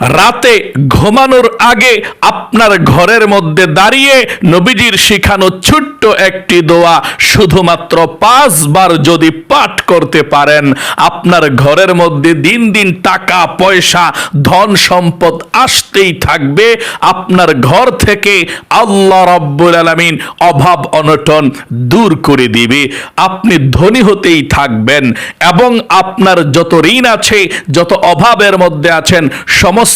রাতে ঘুমানোর আগে আপনার ঘরের মধ্যে দাঁড়িয়ে নবীজির শিখানো ছোট্ট একটি দোয়া শুধুমাত্র পাঁচবার যদি পাঠ করতে পারেন, আপনার ঘরের মধ্যে দিন দিন টাকা, পয়সা, ধন সম্পদ আসতেই থাকবে। আপনার ঘর থেকে আল্লাহ রব্বুল আলামিন অভাব অনটন দূর করে দিবে। আপনি ধনী হতেই থাকবেন এবং আপনার যত ঋণ আছে, যত অভাবের মধ্যে আছেন, সমস্ত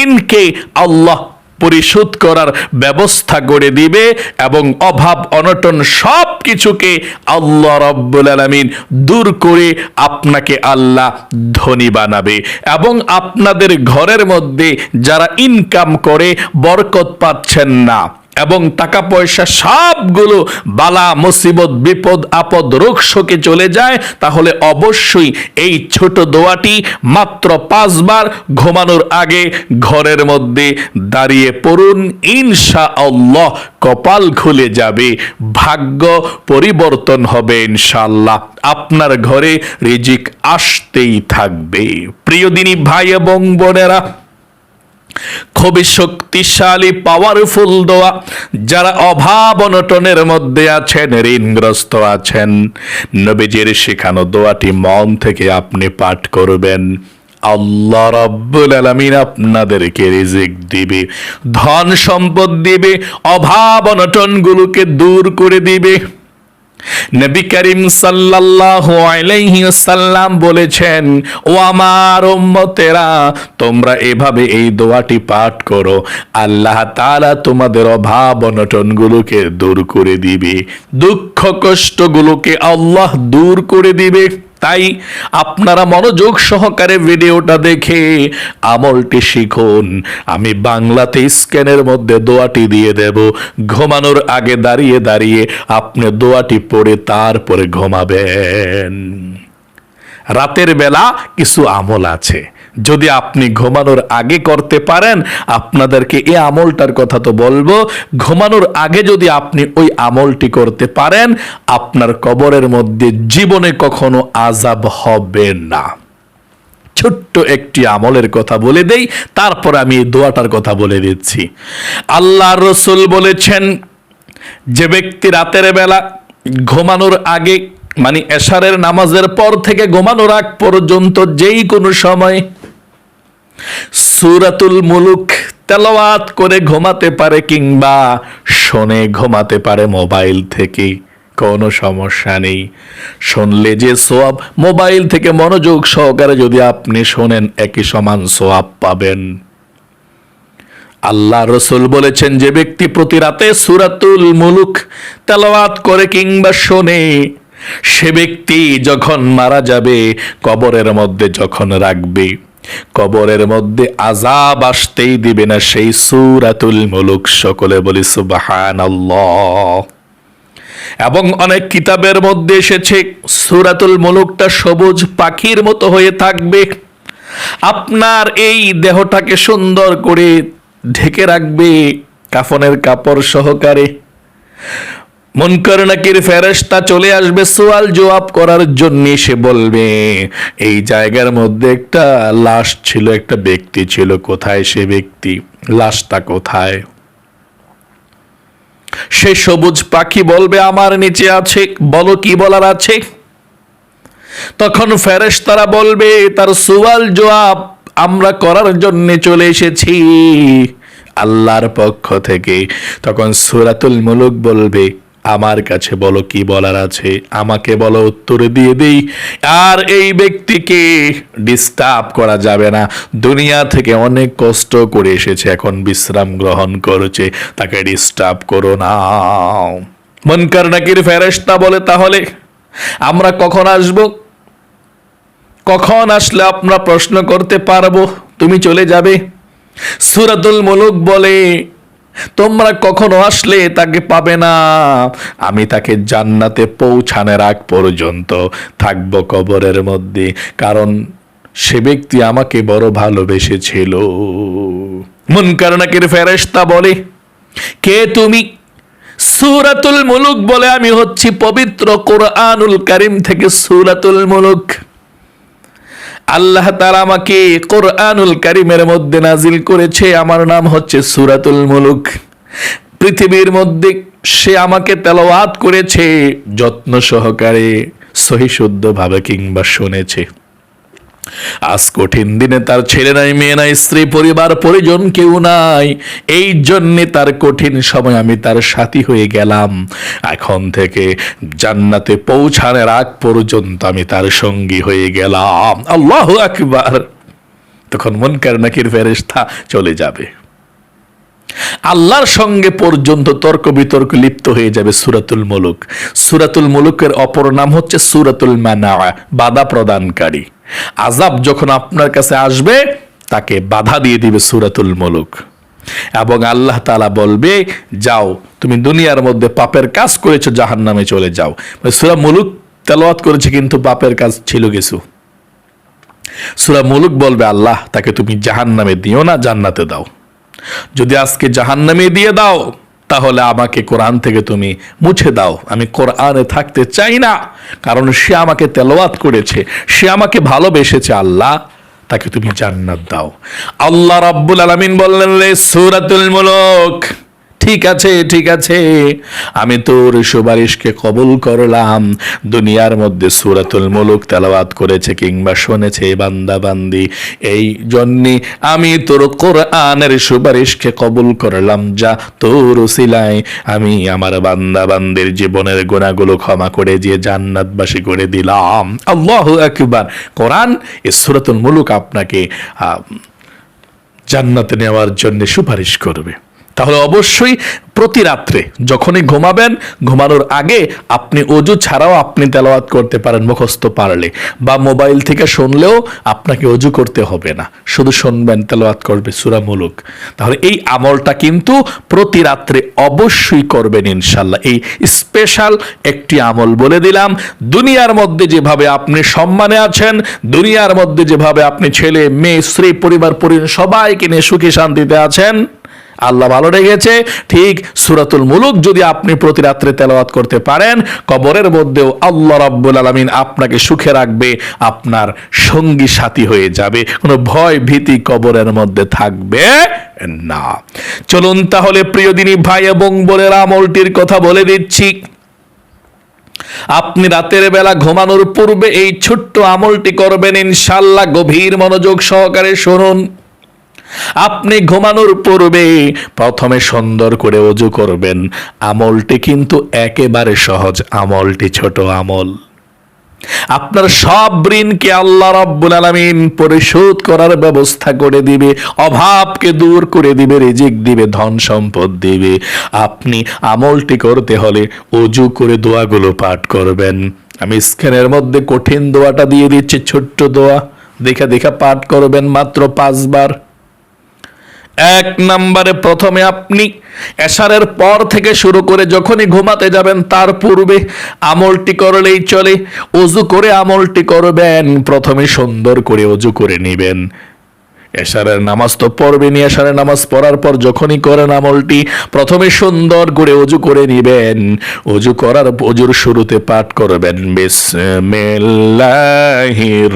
ঋণকে আল্লাহ পরিশোধ করার ব্যবস্থা করে দিবে এবং অভাব, অনটন সব কিছুকে আল্লাহ রব্বুল আলমিন দূর করে আপনাকে আল্লাহ ধনী বানাবে এবং আপনাদের ঘরের মধ্যে যারা ইনকাম করে, বরকত পাচ্ছেন না। এবং টাকা পয়সা সবগুলো বালা, মুসিবত, বিপদ, আপদ, রোগ, শোকে চলে যায়, তাহলে অবশ্যই এই ছোট দোয়াটি মাত্র পাঁচবার ঘুমানোর আগে ঘরের মধ্যে দাঁড়িয়ে পড়ুন। ইনশা আল্লাহ কপাল খুলে যাবে, ভাগ্য পরিবর্তন হবে ইনশাআল্লাহ। আপনার ঘরে রিজিক আসতেই থাকবে। প্রিয় দিনী ভাই এবং বোনেরা খুবই শক্তিশালী পাওয়ারফুল দোয়া, যারা অভাব অনটনের মধ্যে আছেন, ঋণগ্রস্ত আছেন। নবীজির শেখানো দোয়াটি মন থেকে আপনি পাঠ করবেন। আল্লাহ রাব্বুল আলামিন আপনাদেরকে রিজিক দিবে, ধন সম্পদ দিবে, অভাব অনটনগুলোকে দূর করে দিবে। নবী করিম সাল্লাল্লাহু আলাইহি সাল্লাম বলেছেন, ও আমার উম্মতেরা, তোমরা এভাবে এই দোয়াটি পাঠ করো। আল্লাহ তাআলা তোমাদের অভাব অনটনগুলোকে দূর করে দিবে। দুঃখ কষ্টগুলোকে আল্লাহ দূর করে দিবে। তাই আপনারা মনোযোগ সহকারে ভিডিওটা দেখে আমলটি শিখুন। আমি বাংলাতে স্ক্যানের মধ্যে দোয়াটি দিয়ে দেব। ঘুমানোর আগে দাঁড়িয়ে দাঁড়িয়ে আপনি দোয়াটি পড়ে তারপরে ঘুমাবেন। রাতের বেলা কিছু আমল আছে। যদি আপনি ঘুমানোর আগে করতে পারেন, আপনাদেরকে এই আমলটার কথা তো বলব। ঘুমানোর আগে যদি আপনি ওই আমলটি করতে পারেন, আপনার কবরের মধ্যে জীবনে কখনো আজাব হবে না। ছোট্ট একটি আমলের কথা বলে দেই, তারপর আমি এই দোয়াটার কথা বলে দিচ্ছি। আল্লাহ রসুল বলেছেন, যে ব্যক্তি রাতের বেলা ঘুমানোর আগে মানে এশারের নামাজের পর থেকে ঘুমানোর আগ পর্যন্ত যেই কোনো সময় সুরাতুল মুলুক তেলাওয়াত করে ঘুমাতে পারে কিংবা শোনে ঘুমাতে পারে মোবাইল থেকে, কোনো সমস্যা নেই। শুনলে যে সোয়াব মোবাইল থেকে মনোযোগ সহকারে যদি আপনি শোনেন, একই সমান সোয়াব পাবেন। আল্লাহ রসুল বলেছেন, যে ব্যক্তি প্রতি রাতে সুরাতুল মুলুক তেলাওয়াত করে কিংবা শোনে, সে ব্যক্তি যখন মারা যাবে, কবরের মধ্যে যখন রাখবে। কবরের মধ্যে আজাব আসতেই দিবে না সেই সুরাতুল মুলুক। সকলে বলি সুবাহান এবং অনেক কিতাবের মধ্যে এসেছে, সুরাতুল মুলুকটা সবুজ পাখির মতো হয়ে থাকবে। আপনার এই দেহটাকে সুন্দর করে ঢেকে রাখবে কাফনের কাপড় সহকারে। মনকর নাকির ফেরেস্তা চলে আসবে সোয়াল জবাব করার জন্য, সে বলবে, এই জায়গার মধ্যে একটা লাশ ছিল, একটা ব্যক্তি ছিল। কোথায় সে ব্যক্তি? লাশটা কোথায়? সে সবুজ পাখি বলবে, আমার নিচে আছে। বলো কি বলার আছে? তখন ফেরেশতারা বলবে, তার সুয়াল জবাব আমরা করার জন্য চলে এসেছি আল্লাহর পক্ষ থেকে। তখন সুরাতুল মুলুক বলবে আমার কাছে বলো কি বলার আছে? আমাকে বলো উত্তর দিয়ে দেই। আর এই ব্যক্তিকে ডিস্টার্ব করা যাবে না। দুনিয়া থেকে অনেক কষ্ট করে এসেছে, এখন বিশ্রাম গ্রহণ করেছে। তাকে ডিস্টার্ব করো না। মনকার নাকির ফেরেশতা বলে তাহলে? আমরা কখন আসব? কখন আসলে আপনারা প্রশ্ন করতে পারব? তুমি চলে যাবে। সুরাতুল মুলুক বলে তোমরা কখনো আসলে তাকে পাবে না। আমি তাকে জান্নাতে পৌঁছানোর আগ পর্যন্ত থাকব কবরের মধ্যে, কারণ সে ব্যক্তি আমাকে বড় ভালোবেসেছিল। মন কারণাকের ফেরেশতা বলে, কে তুমি? সুরাতুল মুলুক বলে, আমি হচ্ছি পবিত্র কোরআনুল কারিম থেকে সুরাতুল মুলুক। আল্লাহ তালা আমাকে কোরআনুল কারিমের মধ্যে নাজিল করেছে। আমার নাম হচ্ছে সুরাতুল মুলুক। পৃথিবীর মধ্যে সে আমাকে তেলাওয়াত করেছে, যত্ন সহকারে, সহিশুদ্ধভাবে কিংবা শুনেছে। আজ কঠিন দিনে তার ছেলে নাই, মেয়ে নাই, স্ত্রী, পরিবার, পরিজন কেউ নাই। এই জন্যে তার কঠিন সময় আমি তার সাথী হয়ে গেলাম। এখন থেকে জান্নাতে পৌঁছানোর আগ পর্যন্ত আমি তার সঙ্গী হয়ে গেলাম। আল্লাহ আকবার। তখন মন কার নাকির, ফেরেশতা চলে যাবে। আল্লাহর সঙ্গে পর্যন্ত তর্ক বিতর্ক লিপ্ত হয়ে যাবে সুরাতুল মুলুক। সুরাতুল মুলুকের অপর নাম হচ্ছে সুরাতুল মানা, বাধা প্রদানকারী। আজাব যখন আপনার কাছে আসবে, তাকে বাধা দিয়ে দিবে সুরাতুল মুলুক। এবং আল্লাহ তালা বলবে, যাও, তুমি দুনিয়ার মধ্যে পাপের কাজ করেছ জাহান নামে চলে যাও। সুরা মুলুক তেলাওয়াত করেছে কিন্তু পাপের কাজ ছিল কিছু। সুরা মুলুক বলবে, আল্লাহ, তাকে তুমি জাহান নামে দিও না, জান্নাতে দাও। যদি আজকে জাহান্নামে দিয়ে দাও, তাহলে আমাকে কোরআন থেকে তুমি মুছে দাও। আমি কোরআনে থাকতে চাই না, কারণ সে আমাকে তেলোয়াত করেছে, সে আমাকে ভালোবেসেছে। আল্লাহ, তাকে তুমি জান্নাত দাও। আল্লাহ রাব্বুল আলামিন বললেন সূরাতুল মুলক ঠিক আছে ঠিক আছে। আমি তোর সুপারিশকে কবুল করলাম। দুনিয়ার মধ্যে সুরাতুল মুলুক তেলাওয়াত করেছে কিংবা শুনেছে বান্দা বান্দি এই জন্যে আমি তোর কোরআনের সুপারিশকে কবুল করলাম। যা তোর সিলাই আমি আমার বান্দা বান্দির জীবনের গুণাগুলো ক্ষমা করে দিয়ে জান্নাতবাসী করে দিলাম। আল্লাহ আকবার। কোরআন এ সুরাতুল মুলুক আপনাকে জান্নাতে নেওয়ার জন্য সুপারিশ করবে। তাহলে অবশ্যই প্রতি রাত্রে যখনই ঘুমাবেন, ঘুমানোর আগে আপনি অজু ছাড়াও আপনি তেলাওয়াত করতে পারেন মুখস্থ পারলে বা মোবাইল থেকে শুনলেও আপনাকে অজু করতে হবে না। শুধু শুনবেন, তেলাওয়াত করবে, সুরা মুলুক। তাহলে এই আমলটা কিন্তু প্রতি রাত্রে অবশ্যই করবেন ইনশাল্লাহ এই স্পেশাল একটি আমল বলে দিলাম। দুনিয়ার মধ্যে যেভাবে আপনি সম্মানে আছেন, দুনিয়ার মধ্যে যেভাবে আপনি ছেলে, মেয়ে, স্ত্রী, পরিবার, পরিজন সবাইকে নিয়ে সুখী শান্তিতে আছেন আল্লাহ ভালো রেখেছে। ঠিক সুরাতুল মুলুক যদি আপনি প্রতি রাত্রে তেলাওয়াত করতে পারেন, কবরের মধ্যেও আল্লাহ রাব্বুল আলামিন আপনাকে সুখে রাখবে, আপনার সঙ্গী সাথী হয়ে যাবে। কোনো ভয় ভীতি কবরের মধ্যে থাকবে না। চলুন তাহলে প্রিয় দিনী ভাই এবং বোনের, আমলটির কথা বলে দিচ্ছি। আপনি রাতের বেলা ঘুমানোর পূর্বে এই ছোট্ট আমলটি করবেন ইনশাল্লাহ গভীর মনোযোগ সহকারে শুনুন। আপনি ঘুমানোর পূর্বে প্রথমে সুন্দর করে অজু করবেন। আমলটি কিন্তু একেবারে সহজ, আমলটি ছোট আমল। আপনার সব ঋণকে আল্লাহ রাব্বুল আলামিন পরিশোধ করার ব্যবস্থা করে দিবে, অভাবকে দূর করে দিবে, রিজিক দিবে, ধন সম্পদ দিবে। আপনি আমলটি করতে হলে অজু করে দোয়াগুলো পাঠ করবেন। আমি স্ক্যানের মধ্যে কঠিন দোয়াটা দিয়ে দিচ্ছি, ছোট্ট দোয়া। দেখা দেখা পাঠ করবেন মাত্র পাঁচবার। এক নম্বরে প্রথমে আপনি এশারের পর থেকে শুরু করে যখনই ঘুমাতে যাবেন, তার পূর্বে আমলটি করলেই চলে। অজু করে আমলটি করবেন, প্রথমে সুন্দর করে অজু করে নেবেন। এশারের নামাজ তো পড়বেনই। এশারের নামাজ পড়ার পর যখনই করেন আমলটি, প্রথমে সুন্দর করে অজু করে নেবেন। অজু করার অজুর শুরুতে পাঠ করবেন। বিসমিল্লাহির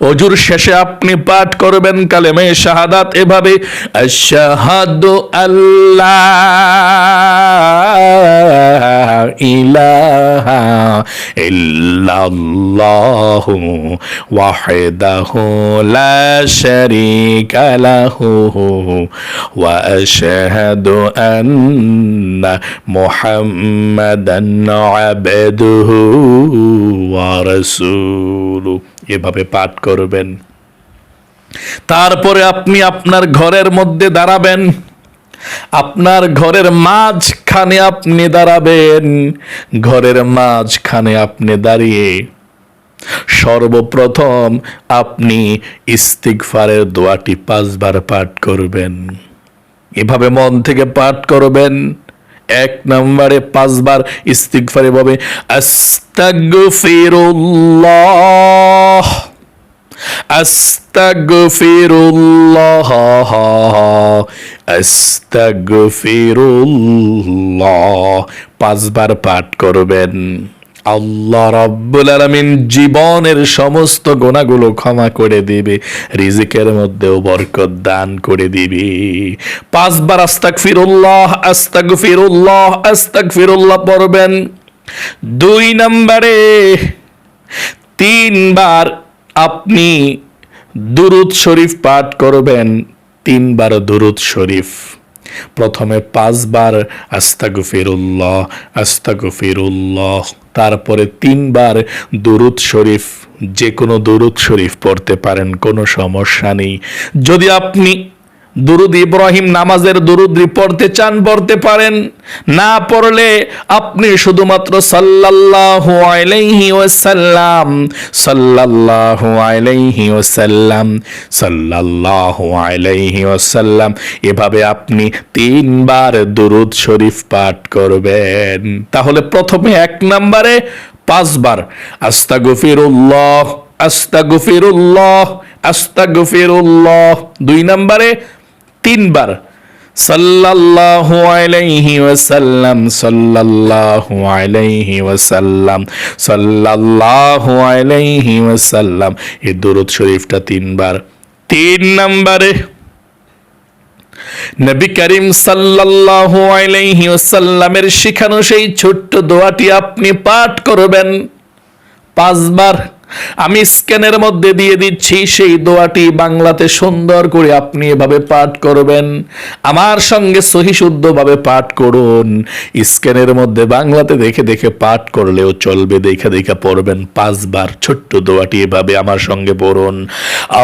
অজুর শেষে আপনি পাঠ করবেন কালেমে শাহাদাত। এভাবে আল্লাহ ইলাহা ইল্লাল্লাহু। এভাবে পাঠ করবেন। তারপরে আপনি আপনার ঘরের মধ্যে দাঁড়াবেন। আপনার ঘরের মাঝখানে আপনি দাঁড়াবেন। ঘরের মাঝখানে আপনি দাঁড়িয়ে সর্বপ্রথম আপনি ইস্তিগফারের দোয়াটি পাঁচবার পাঠ করবেন। এভাবে মন থেকে পাঠ করবেন। এক নম্বরে পাঁচবার ইস্তিগফার এভাবে আস্তাগফিরুল্লাহ আস্তাগফিরুল্লাহ আস্তাগফিরুল্লাহ। পাঁচবার পাঠ করবেন। আল্লাহ রাব্বুল আলামিন জীবনের সমস্ত গোনাগুলো ক্ষমা করে দিবে, রিজিকের মধ্যেও বরকত দান করে দিবে। পাঁচবার আস্তাগফিরুল্লাহ আস্তাগফিরুল্লাহ আস্তাগফিরুল্লাহ পড়বেন। দুই নম্বরে তিনবার আপনি দুরুদ শরীফ পাঠ করবেন, তিনবার দুরুদ শরীফ। প্রথমে পাঁচবার আস্তাগফিরুল্লাহ আস্তাগফিরুল্লাহ। তারপরে তিনবার দুরুদ শরীফ যে কোনো দুরুদ শরীফ পড়তে পারেন, কোনো সমস্যা নেই। যদি আপনি দুরুদ ইব্রাহিম নামাজের দুরুদ পড়তে চান, পড়তে পারেন। না পড়লে আপনি শুধুমাত্র সাল্লাল্লাহু আলাইহি ওয়াসাল্লাম, সাল্লাল্লাহু আলাইহি ওয়াসাল্লাম, সাল্লাল্লাহু আলাইহি ওয়াসাল্লাম, এভাবে আপনি তিনবার দুরুদ শরীফ পাঠ করবেন। তাহলে প্রথমে এক নম্বরে পাঁচবার, আস্তাগফিরুল্লাহ আস্তাগফিরুল্লাহ আস্তাগফিরুল্লাহ। দুই নম্বরে তিনবার। সাল্লাল্লাহু আলাইহি ওয়াসাল্লাম, সাল্লাল্লাহু আলাইহি ওয়াসাল্লাম, সাল্লাল্লাহু আলাইহি ওয়াসাল্লাম এই দরুদ শরীফটা তিনবার। তিন নম্বরে, নবী করিম সাল্লাল্লাহু আলাইহি ওয়াসাল্লামের শিখানো সেই ছোট্ট দোয়াটি আপনি পাঠ করবেন। পাঁচবার। আমি স্ক্যানের মধ্যে দিয়ে দিচ্ছি, সেই দোয়াটি বাংলাতে সুন্দর করে আপনি এভাবে পাঠ করবেন। আমার সঙ্গে সহিশুদ্ধভাবে পাঠ করুন। স্ক্যানের মধ্যে বাংলাতে দেখে দেখে পাঠ করলেও চলবে, দেখে দেখে পড়বেন পাঁচবার। ছোট্ট দোয়াটি এভাবে আমার সঙ্গে পড়ুন।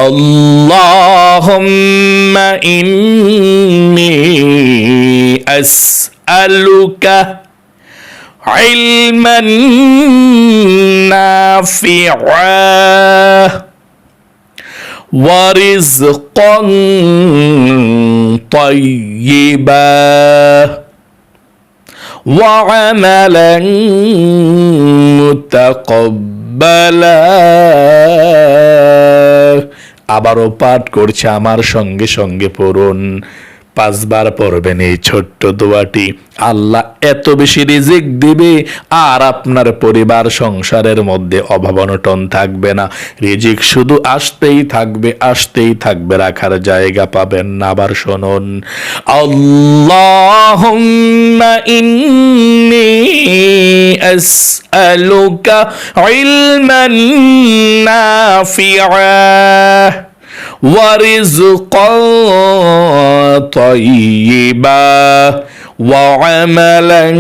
আল্লাহুম্মা ইন্নি نافعا ورزقا طيبا وعملا متقبلا আবারও পাঠ করছে আমার সঙ্গে সঙ্গে পড়ুন পাঁচবার পড়বেন এই ছোট্ট দোয়াটি। আল্লাহ এত বেশি রিজিক দিবে আর আপনার পরিবার সংসারের মধ্যে অভাব অনটন থাকবে না। রিজিক শুধু আসতেই থাকবে আসতেই থাকবে, রাখার জায়গা পাবেন না। আবার শুনুন নাফিআ। ورزقا طيبا وعملا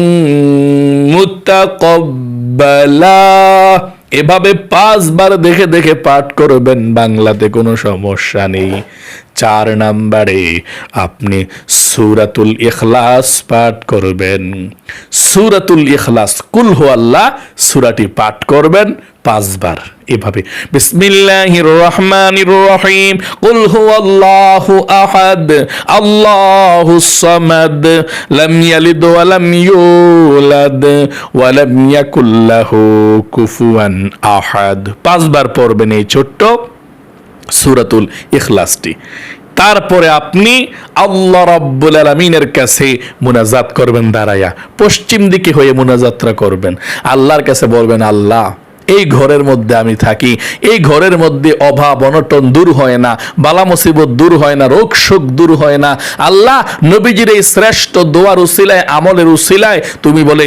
متقبلا এভাবে পাঁচবার দেখে দেখে পাঠ করবেন বাংলাতে কোনো সমস্যা নেই চার নাম্বারে আপনি সুরাতুল ইখলাস পাঠ করবেন। সুরাতুল ইখলাস, কুল হু আল্লাহ, সুরাটি পাঠ করবেন পাঁচবার। এভাবে। বিসমিল্লাহির রহমানির রহিম। কুল হুয়াল্লাহু আহাদ আল্লাহুস সামাদ, লাম ইয়ালিদ ওয়া লাম ইউলাদ, ওয়া লাম ইয়াকুল লাহু কুফুয়ান আহাদ। পাঁচবার পড়বেন এই ছোট্ট সূরাতুল ইখলাসটি। তারপরে আপনি আল্লাহ রাব্বুল আলামিনের কাছে মুনাজাত করবেন, দাঁড়ায়া। পশ্চিম দিকে হয়ে মুনাজাতরা করবেন। আল্লাহর কাছে বলবেন, আল্লাহ, এই ঘরের মধ্যে আমি থাকি। এই ঘরের মধ্যে অভাব, অনটন দূর হয় না, বালা মুসিবত দূর হয় না, রোগ শোক দূর হয় না। আল্লাহ নবীজির এই শ্রেষ্ঠ দোয়ার উসিলায়, আমলের উসিলায় তুমি বলে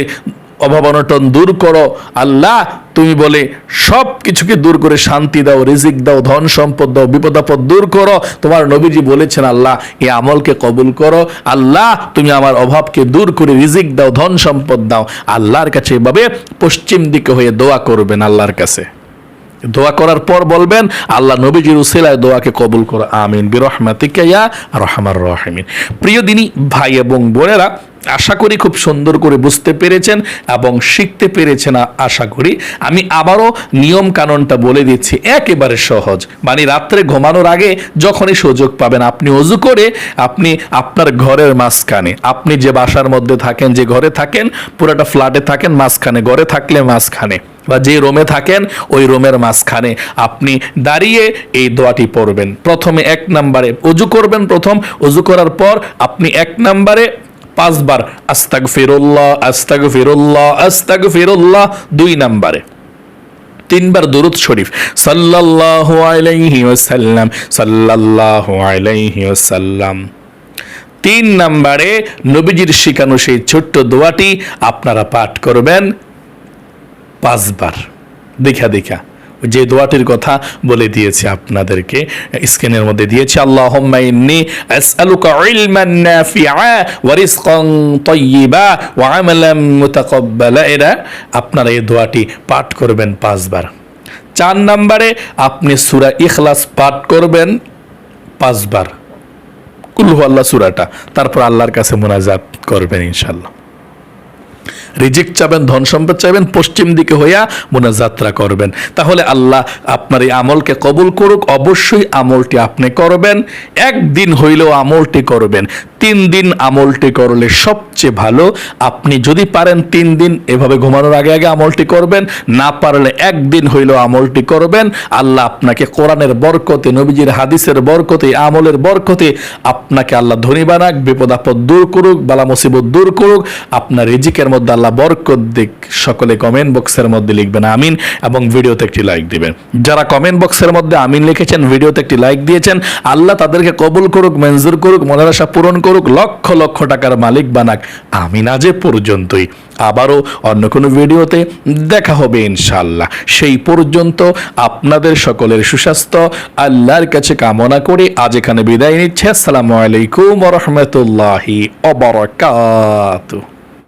অভাব অনটন দূর করো। আল্লাহ, তুমি বলে সব কিছুকে দূর করে শান্তি দাও, রিজিক দাও, ধন সম্পদ দাও, বিপদাপদ দূর করো। তোমার নবীজি বলেছেন, আল্লাহ এই আমলকে কবুল করো। আল্লাহ, তুমি আমার অভাবকে দূর করে রিজিক দাও, ধন সম্পদ দাও। আল্লাহর কাছে এভাবে পশ্চিম দিকে হয়ে দোয়া করবেন আল্লাহর কাছে। দোয়া করার পর বলবেন, আল্লাহ নবীজির উসিলায় দোয়াকে কবুল করো, আমিন। বিরহমাতিকা ইয়া রহমার রহিমিন। প্রিয় দিনী, ভাই এবং বোনেরা, আশা করি খুব সুন্দর করে বুঝতে পেরেছেন এবং শিখতে পেরেছেন, আশা করি। আমি আবারও নিয়ম কানুনটা বলে দিচ্ছি, একেবারে সহজ। মানে রাত্রে ঘুমানোর আগে যখনই সুযোগ পাবেন, আপনি অজু করে আপনি আপনার ঘরের মাঝখানে, আপনি যে বাসার মধ্যে থাকেন, যে ঘরে থাকেন, পুরোটা ফ্ল্যাটে থাকেন, মাঝখানে, ঘরে থাকলে মাঝখানে। বা যে রোমে থাকেন, ওই রোমের মাঝখানে আপনি দাঁড়িয়ে এই দোয়াটি পড়বেন। প্রথমে এক নম্বরে অজু করবেন প্রথম। অজু করার পর আপনি এক নম্বরে পাঁচবার আস্তাগ ফিরুল্লাহ আস্তাগ ফিরুল্লাহ আস্তাগ ফিরুল্লাহ দুই নাম্বারে। তিনবার দরুদ শরীফ। সাল্লাল্লাহু আলাইহি ওয়াসাল্লাম, সাল্লাল্লাহু আলাইহি ওয়াসাল্লাম। তিন নাম্বারে নবীজির শিখানো সেই ছোট্ট দোয়াটি আপনারা পাঠ করবেন। পাঁচবার। দেখা দেখা। যে দোয়াটির কথা বলে দিয়েছে আপনাদেরকে, স্ক্রিনের মধ্যে দিয়েছে নাফিআ ওয়া এরা আপনারা এই দোয়াটি পাঠ করবেন পাঁচবার। চার নম্বরে আপনি সূরা ইখলাস পাঠ করবেন পাঁচবার। কুল্লু আল্লাহ সুরাটা। তারপর আল্লাহর কাছে মোনাজাত করবেন ইনশাল্লাহ রিজিক চাবেন ধন সম্পদ চাইবেন, পশ্চিম দিকে হইয়া মোনাজাত্রা করবেন। তাহলে আল্লাহ আপনার এই আমলকে কবুল করুক, অবশ্যই আমলটি আপনি করবেন, একদিন হইলেও আমলটি করবেন। তিন দিন আমলটি করলে সবচেয়ে ভালো। আপনি যদি পারেন তিন দিন, এভাবে ঘুমানোর আগে আগে আমলটি করবেন। না পারলে একদিন হইলেও আমলটি করবেন। আল্লাহ আপনাকে কোরআনের বরকতে, নবীজির হাদিসের বরকতে, আমলের বরকতে আপনাকে আল্লাহ ধনী বানাক, বিপদ আপদ দূর করুক, বালা মুসিবত দূর করুক। আপনার রিজিকের মধ্যে আল্লাহ বরকত দিক। সকলে কমেন্ট বক্সের মধ্যে লিখবেন, আমিন। এবং ভিডিওতে একটি লাইক দিবেন। যারা কমেন্ট বক্সের মধ্যে আমিন লিখেছেন, ভিডিওতে একটি লাইক দিয়েছেন, আল্লাহ তাদেরকে কবুল করুক, মঞ্জুর করুক, মনের আশা পূরণ করুক। লক্ষ লক্ষ টাকার মালিক বানাক, আমি না যে পর্যন্তই। আবারও অন্য কোনো ভিডিওতে দেখা হবে ইনশাল্লাহ সেই পর্যন্ত আপনাদের সকলের সুস্বাস্থ্য, আল্লাহর কাছে কামনা করে আজ এখানে বিদায় নিচ্ছে। আসসালামু আলাইকুম রহমতুল্লাহি অবরকাত